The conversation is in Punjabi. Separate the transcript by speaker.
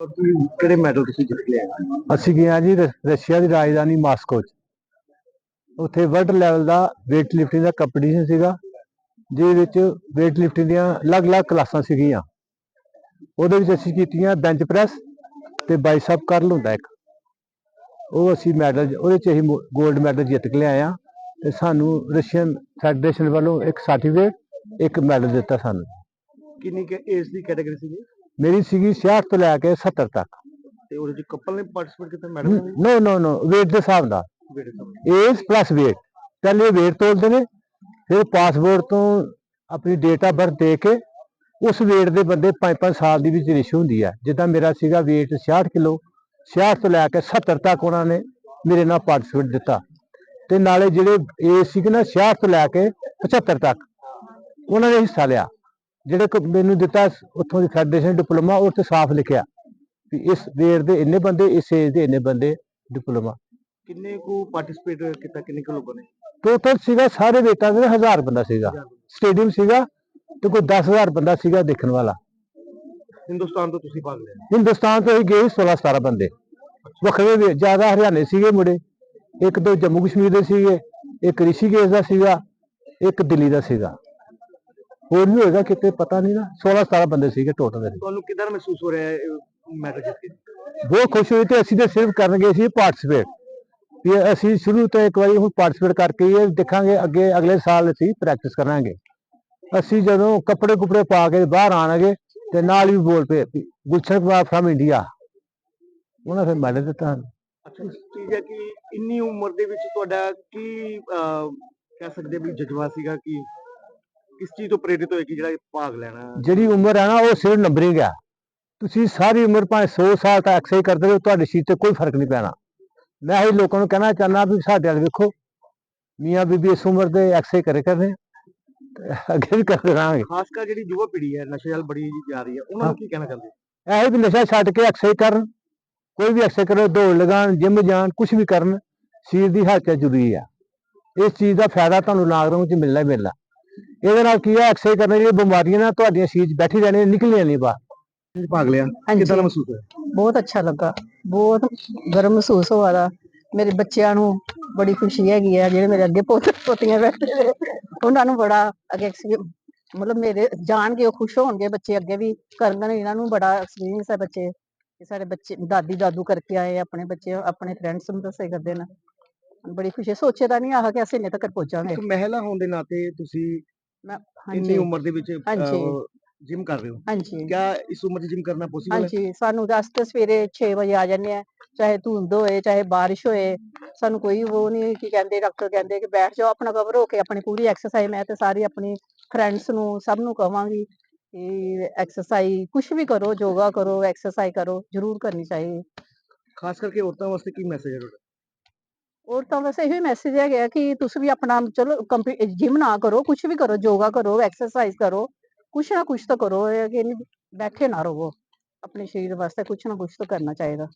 Speaker 1: ਕਿਹੜੇ ਮੈਡਲ ਤੁਸੀਂ ਜਿੱਤ ਕੇ
Speaker 2: ਅਸੀਂ ਗਏ ਹਾਂ ਜੀ ਰਸ਼ੀਆ ਦੀ ਰਾਜਧਾਨੀ ਮਾਸਕੋ 'ਚ। ਉੱਥੇ ਵਰਲਡ ਲੈਵਲ ਦਾ weight lifting ਦਾ ਕੰਪੀਟੀਸ਼ਨ ਸੀਗਾ ਜਿਹਦੇ ਵਿੱਚ weight lifting ਦੀਆਂ ਅਲੱਗ-ਅਲੱਗ ਕਲਾਸਾਂ ਸੀਗੀਆਂ। ਉਹਦੇ ਵਿੱਚ ਅਸੀਂ ਕੀਤੀਆਂ ਬੈਂਚ ਪ੍ਰੈਸ ਤੇ ਬਾਈਸੈਪ ਕਰਲ ਹੁੰਦਾ ਇੱਕ। ਉਹ ਅਸੀਂ ਮੈਡਲ ਉਹਦੇ 'ਚ ਅਸੀਂ 골ਡ ਮੈਡਲ ਜਿੱਤ ਕੇ ਲਿਆਏ ਹਾਂ ਤੇ ਸਾਨੂੰ ਰਸ਼ੀਅਨ ਫੈਡਰੇਸ਼ਨ ਵੱਲੋਂ ਇੱਕ ਸਰਟੀਫਿਕੇਟ ਇੱਕ ਮੈਡਲ ਦਿੱਤਾ ਸਾਨੂੰ।
Speaker 1: ਕਿੰਨੀ ਕਿ ਏਜ ਦੀ ਕੈਟਾਗਰੀ ਸੀ
Speaker 2: ਮੇਰੀ ਸੀਗੀ 66 ਤੋਂ ਲੈ ਕੇ 70 ਤੱਕ।
Speaker 1: ਤੇ ਉਹਦੇ ਚ ਕਪਲ ਨੇ ਪਾਰਟਿਸਿਪੇਟ ਕੀਤਾ ਮੈਡਲ
Speaker 2: ਨੋ ਨੋ? ਨੋ weight ਦੇ ਹਿਸਾਬ ਨਾਲ। ਏਜ ਪਲੱਸ weight ਪਹਿਲੇ weight ਤੋਲਦੇ ਨੇ ਫਿਰ ਪਾਸਪੋਰਟ ਤੋਂ ਆਪਣੀ ਡੇਟ ਆਫ ਬਰਥ ਦੇ ਕੇ ਉਸ weight ਦੇ ਬੰਦੇ 5-5 ਸਾਲ ਦੀ ਵਿੱਚ ਰੇਸ਼ੋ ਹੁੰਦੀ ਹੈ ਜਿੱਦਾਂ ਮੇਰਾ ਸੀਗਾ weight 66 ਕਿਲੋ 66 ਤੋਂ ਲੈ ਕੇ 70 ਤੱਕ ਉਹਨਾਂ ਨੇ ਮੇਰੇ ਨਾਲ ਪਾਰਟਿਸਿਪੇਟ ਦਿੱਤਾ। ਤੇ ਨਾਲੇ ਜਿਹੜੇ ਏਜ ਸੀਗੇ ਨਾ 66 ਤੋਂ ਲੈ ਕੇ 75 ਤੱਕ ਉਹਨਾਂ ਨੇ ਹਿੱਸਾ ਲਿਆ। ਜਿਹੜੇ ਕੋ ਮੈਨੂੰ ਦਿੱਤਾ ਉੱਥੋਂ ਦੀ ਫੈਡਰੇਸ਼ਨ ਡਿਪਲੋਮਾ ਉਹ ਤੇ ਸਾਫ਼ ਲਿਖਿਆ ਵੀ ਇਸ weight ਦੇ ਇੰਨੇ ਬੰਦੇ ਇਸ ਏਜ ਦੇ ਇੰਨੇ ਬੰਦੇ ਡਿਪਲੋਮਾ
Speaker 1: ਕਿੰਨੇ ਕੋ ਪਾਰਟਿਸਿਪੇਟ ਕੀਤਾ ਕਿੰਨੇ ਕੁ ਲੋਕਾਂ ਨੇ?
Speaker 2: ਟੋਟਲ ਸੀਗਾ ਸਾਰੇ ਵੇਟਾਂ ਦੇ 1000 ਬੰਦਾ ਸੀਗਾ। ਸਟੇਡੀਅਮ ਸੀਗਾ ਤੇ ਕੋਈ 10000 ਬੰਦਾ ਸੀਗਾ ਦੇਖਣ ਵਾਲਾ।
Speaker 1: ਹਿੰਦੁਸਤਾਨ ਤੋਂ ਤੁਸੀਂ ਭਾਗ ਲਿਆ?
Speaker 2: ਹਿੰਦੁਸਤਾਨ ਤੋਂ ਹੀ ਗਏ 16 17 ਬੰਦੇ। ਵੱਖਰੇ ਵੀ ਜ਼ਿਆਦਾ ਹਰਿਆਣੇ ਸੀਗੇ ਮੁੰਡੇ। ਇੱਕ ਦੋ ਜੰਮੂ ਕਸ਼ਮੀਰ ਦੇ ਸੀਗੇ ਇੱਕ ਰਿਸ਼ੀਕੇਸ਼ ਦਾ ਸੀਗਾ ਇੱਕ ਦਿੱਲੀ ਦਾ ਸੀਗਾ। ਹੋਰ ਵੀ ਹੋਏਗਾ ਕਿਤੇ ਪਤਾ ਨਹੀਂ ਨਾ। 16 17 ਬੰਦੇ ਸੀਗੇ ਟੋਟਲ ਦੇ
Speaker 1: ਤੁਹਾਨੂੰ ਕਿਦਾਂ ਮਹਿਸੂਸ ਹੋ ਰਿਹਾ ਹੈ ਮੈਡਲ ਜਿੱਤ ਕੇ?
Speaker 2: ਬਹੁਤ ਖੁਸ਼ ਹੋਏ ਤੇ ਅਸੀਂ ਤੇ ਸਿਰਫ ਕਰਨ ਗਏ ਸੀ ਪਾਰਟਿਸਿਪੇਟ ਵੀ ਅਸੀਂ ਸ਼ੁਰੂ ਤੋਂ ਇੱਕ ਵਾਰੀ ਹੁਣ ਪਾਰਟਿਸਿਪੇਟ ਕਰਕੇ ਇਹ ਦੇਖਾਂਗੇ ਅੱਗੇ ਅਗਲੇ ਸਾਲ ਅਸੀਂ ਪ੍ਰੈਕਟਿਸ ਕਰਾਂਗੇ। ਅਸੀਂ ਜਦੋਂ ਕੱਪੜੇ ਕੁਪੜੇ ਪਾ ਕੇ ਬਾਹਰ ਆਣਗੇ ਤੇ ਨਾਲ ਹੀ ਬੋਲ ਪਏ ਵੀ ਗੁਲਸ਼ਨ ਕੁਮਾਰ ਫਰਮ ਇੰਡੀਆ ਉਹਨਾਂ ਫਿਰ ਮੈਡਲ ਦਿੱਤਾ।
Speaker 1: ਅੱਛਾ ਚੀਜ਼ ਹੈ ਕਿ ਇੰਨੀ ਉਮਰ ਦੇ ਵਿੱਚ ਤੁਹਾਡਾ ਕੀ ਕਹਿ ਸਕਦੇ ਵੀ ਜਜ਼ਬਾ ਸੀਗਾ ਕਿ ਕਿਸ ਚੀਜ਼ ਤੋਂ ਪ੍ਰੇਰਿਤ ਹੋਏ ਕਿ ਜਿਹੜਾ ਇਹ ਭਾਗ ਲੈਣਾ
Speaker 2: ਜਿਹੜੀ ਉਮਰ ਹੈ ਨਾ ਉਹ ਸਿਰਫ ਨੰਬਰਿੰਗ ਆ। ਤੁਸੀਂ ਸਾਰੀ ਉਮਰ ਭਾਵੇਂ 100 ਸਾਲ ਤੱਕ ਐਕਸਰਸਾਈਜ਼ ਕਰਦੇ ਰਹੋ ਤੁਹਾਡੇ ਸਰੀਰ ਤੇ ਕੋਈ ਫ਼ਰਕ ਨਹੀਂ ਪੈਣਾ। ਮੈਂ ਇਹ ਲੋਕਾਂ ਨੂੰ ਕਹਿਣਾ ਚਾਹੁੰਦਾ ਵੀ ਸਾਡੇ ਵੱਲ ਵੇਖੋ। ਮੀਆਂ ਬੀਬੀ ਇਸ ਉਮਰ ਦੇ ਐਕਸਰਸਾਈਜ਼ ਕਰੇ ਕਰਦੇ ਅੱਗੇ ਵੀ ਕਰਦੇ ਰਹਾਂਗੇ
Speaker 1: ਖਾਸ ਕਰ ਜਿਹੜੀ ਯੁਵਾ ਪੀੜ੍ਹੀ ਹੈ ਨਸ਼ੇ ਵੱਲ ਬੜੀ ਜਾ ਰਹੀ ਹੈ ਉਹਨਾਂ ਨੂੰ ਕੀ ਕਹਿਣਾ ਚਾਹੁੰਦੇ? ਹੋ?
Speaker 2: ਇਹ ਵੀ ਨਸ਼ਾ ਛੱਡ ਕੇ ਐਕਸਰਸਾਈਜ਼ ਕਰਨ। ਕੋਈ ਵੀ ਐਕਸਰਸਾਈਜ਼ ਕਰੇ ਦੌੜ ਲਗਾਉਣ ਜਿਮ ਜਾਣ ਕੁਝ ਵੀ ਕਰਨ ਸਰੀਰ ਦੀ ਹਾਲਤ ਜ਼ਰੂਰੀ ਆ। ਇਸ ਚੀਜ਼ ਦਾ ਫਾਇਦਾ ਤੁਹਾਨੂੰ ਲਾਕਡਾਊਨ 'ਚ ਮਿਲਣਾ ਹੀ ਮਿਲਣਾ। ਇਹਦੇ ਨਾਲ ਕੀ ਆ ਐਕਸਰਸਾਈਜ਼ ਕਰਨ ਦੀਆਂ ਬਿਮਾਰੀਆਂ ਨਾ ਤੁਹਾਡੀਆਂ ਸਰੀਰ 'ਚ ਬੈਠੀ ਰਹਿਣੀਆਂ ਨਿਕਲੀਆਂ ਨਹੀਂ ਬਾਹਰ।
Speaker 1: ਭਾਗ ਲਿਆ।
Speaker 3: ਹਾਂਜੀ।
Speaker 1: ਕਿਦਾਂ ਮਹਿਸੂਸ ਹੋਇਆ?
Speaker 3: ਬਹੁਤ ਅੱਛਾ ਲੱਗਾ। ਬਹੁਤ ਗਰਮ ਮਹਿਸੂਸ ਹੋਇਆ ਦਾ। ਮੇਰੇ ਬੱਚਿਆਂ ਨੂੰ ਬੜੀ ਖੁਸ਼ੀ ਹੈਗੀ ਹੈ ਜਿਹੜੇ ਮੇਰੇ ਅੱਗੇ ਪੋਤੇ ਪੋਤੀਆਂ ਬੈਠੇ ਨੇ। ਉਹਨਾਂ ਨੂੰ ਬੜਾ ਅੱਗੇ experience- ਮਤਲਬ ਮੇਰੇ ਜਾਣਗੇ ਉਹ ਖੁਸ਼ ਹੋਣਗੇ ਬੱਚੇ ਅੱਗੇ ਵੀ ਕਰਨ ਇਹਨਾਂ ਨੂੰ ਬੜਾ ਐਕਸਪੀਰੀਅੰਸ ਹੈ ਬੱਚੇ। ਕਿ ਸਾਡੇ ਬੱਚੇ ਦਾਦੀ ਦਾਦੂ ਕਰਕੇ ਆਏ ਆਪਣੇ ਬੱਚੇ ਆਪਣੇ ਫਰੈਂਡਸ ਨੂੰ ਦੱਸੇ ਕਰਦੇ ਨੇ। ਬੜੀ ਖੁਸ਼ੀ। ਸੋਚੇ ਤਾਂ ਨਹੀਂ ਆਹ ਕਿ ਅਸੀਂ ਇੰਨੇ ਤੱਕ ਪਹੁੰਚਾਂਗੇ।
Speaker 1: ਇੱਕ ਮਹਿਲਾ ਹੋਣ ਦੇ ਨਾਤੇ ਤੁਸੀਂ
Speaker 3: ਮੈਂ
Speaker 1: ਇੰਨੀ
Speaker 3: ਹਾਂਜੀ।
Speaker 1: ਉਮਰ ਦੇ ਵਿੱਚ
Speaker 3: ਹਾਂਜੀ।
Speaker 1: ਜਿਮ ਕਰ ਰਹੇ ਹੋ।
Speaker 3: ਹਾਂਜੀ।
Speaker 1: ਕਿਆ ਇਸ ਉਮਰ 'ਚ ਜਿਮ ਕਰਨਾ ਪੋਸੀਬਲ ਹੈ?
Speaker 3: ਹਾਂਜੀ। ਸਾਨੂੰ ਦਸ ਤੇ ਸਵੇਰੇ 6 ਵਜੇ ਆ ਜਾਂਦੇ ਆ ਚਾਹੇ ਧੁੰਦ ਹੋਏ ਚਾਹੇ ਬਾਰਿਸ਼ ਹੋਏ ਸਾਨੂੰ ਕੋਈ ਉਹ ਨਹੀਂ ਕੀ ਕਹਿੰਦੇ ਡਾਕਟਰ ਕਹਿੰਦੇ ਕਿ ਬੈਠ ਜਾਓ ਆਪਣਾ ਕਵਰ ਹੋ ਕੇ ਆਪਣੀ ਪੂਰੀ ਐਕਸਰਸਾਈਜ਼ ਮੈਂ ਤੇ ਸਾਰੀ ਆਪਣੀ ਫਰੈਂਡਸ ਨੂੰ ਸਭ ਨੂੰ ਕਵਾਂਗੀ ਕਿ ਐਕਸਰਸਾਈਜ਼ ਕੁਝ ਵੀ ਕਰੋ ਯੋਗਾ ਕਰੋ ਐਕਸਰਸਾਈਜ਼ ਕਰੋ ਜ਼ਰੂਰ ਕਰਨੀ ਚਾਹੀਦੀ।
Speaker 1: ਖਾਸ ਕਰਕੇ ਔਰਤਾਂ ਵਾਸਤੇ ਕੀ ਮੈਸੇਜ ਹੈ ਤੁਹਾਡਾ?
Speaker 3: ਔਰ ਤਾਂ ਵਾਸਤੇ ਇਹੋ ਮੈਸੇਜ ਹੈਗਾ ਕਿ ਤੁਸੀਂ ਵੀ ਆਪਣਾ ਚਲੋ ਜਿਮ ਨਾ ਕਰੋ ਕੁਝ ਵੀ ਕਰੋ ਯੋਗਾ ਕਰੋ ਐਕਸਰਸਾਈਜ਼ ਕਰੋ, ਕੁਛ ਨਾ ਕੁਛ ਤਾਂ ਕਰੋ, ਇਹ ਕਿ ਬੈਠੇ ਨਾ ਰਹੋ, ਆਪਣੇ ਸਰੀਰ ਵਾਸਤੇ ਕੁਛ ਨਾ ਕੁਛ ਤਾਂ ਕਰਨਾ ਚਾਹੀਦਾ।